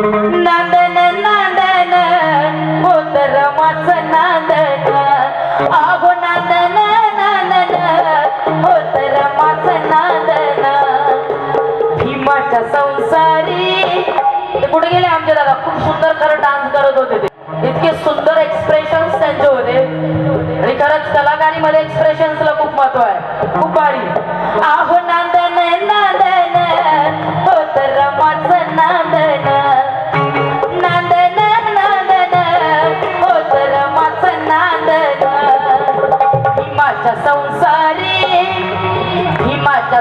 नांदन नांदन होतरमाच नांदन. आहो नांदन नांदन होतरमाच नांदन. संसारी. ते पुढे गेले आमचे दादा? खूप सुंदर खरं डान्स करत होते ते. इतके सुंदर एक्सप्रेशन्स त्यांचे होते. आणि खरंच कलाकारीमध्ये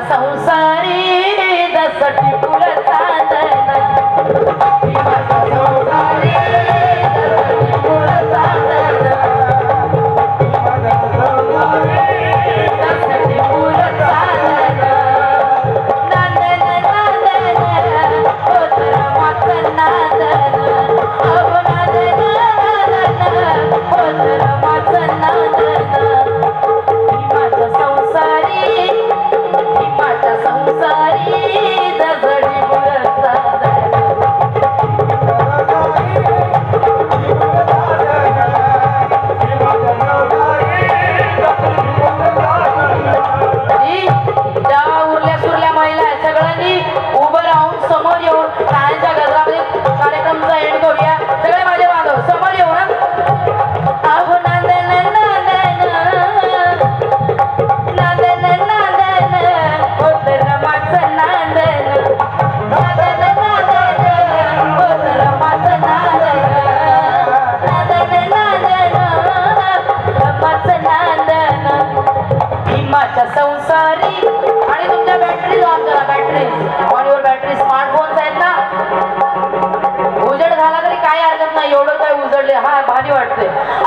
సంసారీ దశటి भारी वाटते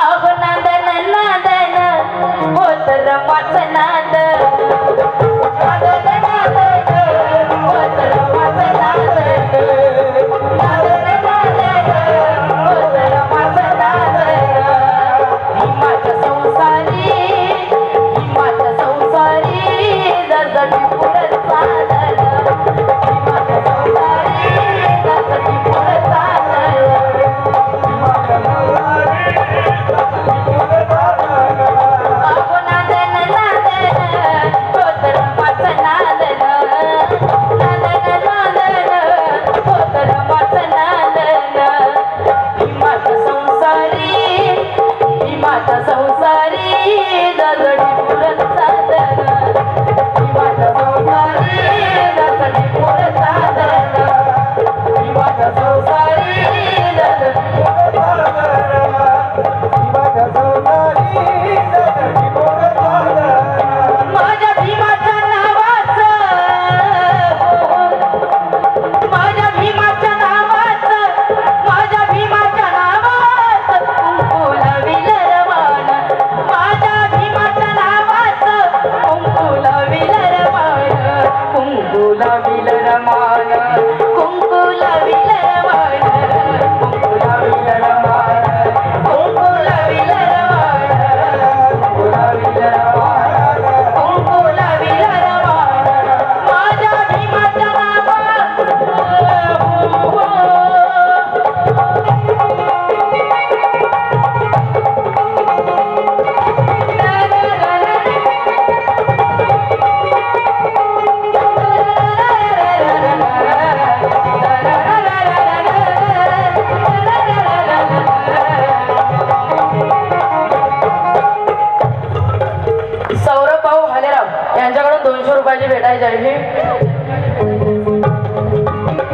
त्यांच्याकडून दोनशे रुपयाची भेटायची आहे.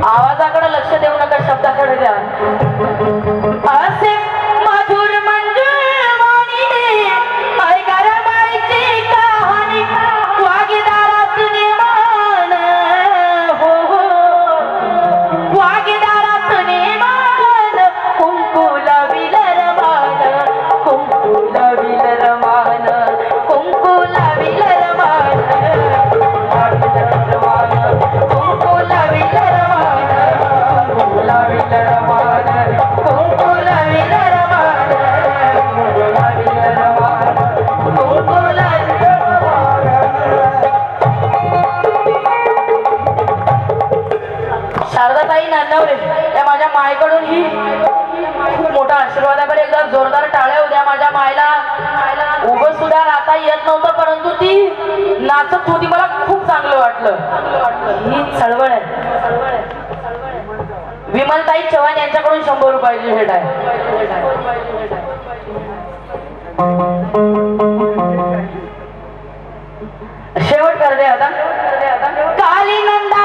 आवाजाकडे लक्ष देऊ नका शब्दाकडे द्या. शारदाताई नांदवरे या माझ्या मायकडून ही खूप मोठा आशीर्वाद आहे एकदा जोरदार टाळ्या उद्या माझ्या मायला उभं सुद्धा राहता येत नव्हतं परंतु ती नाचत होती. मला खूप चांगलं वाटलं. ही चळवळ आहे. विमलताई चव्हाण यांच्याकडून शंभर रुपयाची भेट आहे. शेवट कर दे आता. काली नंदा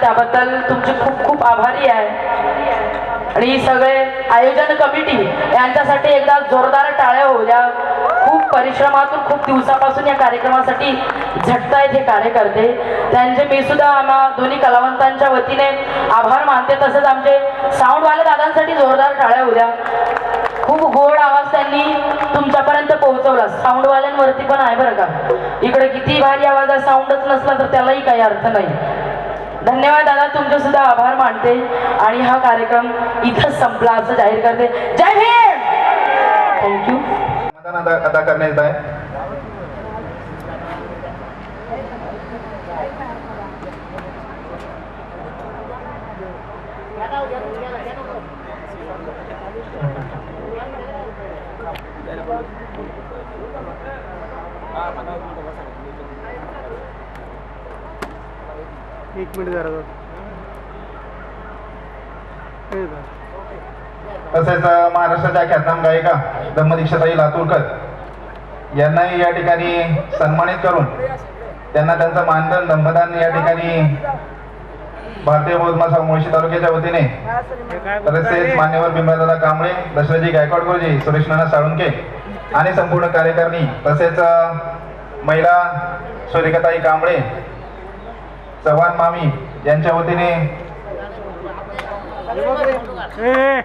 त्याबद्दल तुमचे खूप खूप आभारी आहे. आणि सगळे आयोजन कमिटी यांच्यासाठी एकदा जोरदार टाळ्या हो या खूप परिश्रमातून खूप दिवसापासून या कार्यक्रमासाठी झटतायत हे कार्यकर्ते. त्यांचे मी सुद्धा आम्हा दोन्ही कलावंतांच्या वतीने आभार मानते. तसंच आमचे साऊंडवाले दादांसाठी जोरदार टाळ्या होऊ द्या खूप गोड आवाज त्यांनी तुमच्यापर्यंत पोहोचवला. साऊंडवाल्यांवरती पण आहे बरं का. इकडे किती भारी आवाज आहे साऊंडच नसला तर त्यालाही काही अर्थ नाही. धन्यवाद दादा तुमचे सुद्धा आभार मानते आणि हा कार्यक्रम इथंच संपला असं जाहीर करते. जय भीम! थँक्यू अदा करण्यात येत आहे एक मिनिट जरा तसेच महाराष्ट्राच्या ख्यातनाम गायिका धम्मदीक्षाताई लातूरकर यांनाही या ठिकाणी सन्मानित करून त्यांना त्यांचं मानधन धम्मदान या ठिकाणी भारतीय बौद्ध मुळशी तालुक्याच्या वतीने तसेच मान्यवर बिंबळदादा कांबळे दशरथजी गायकवाड गुरुजी सुरेश नाना साळुंके आणि संपूर्ण कार्यकारिणी तसेच महिला सूर्यकताई कांबळे चव्हाण मामी यांच्या वतीने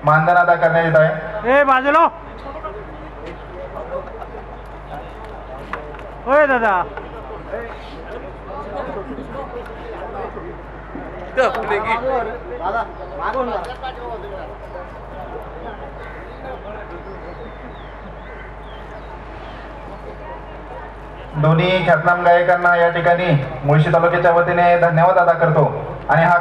मानधन अदा करण्यात येत आहे. ए बाजूला हो. होय दादा. दोन्ही ख्यातनाम गायकांना या ठिकाणी मुळशी तालुक्याच्या वतीने धन्यवाद अदा करतो. आणि हा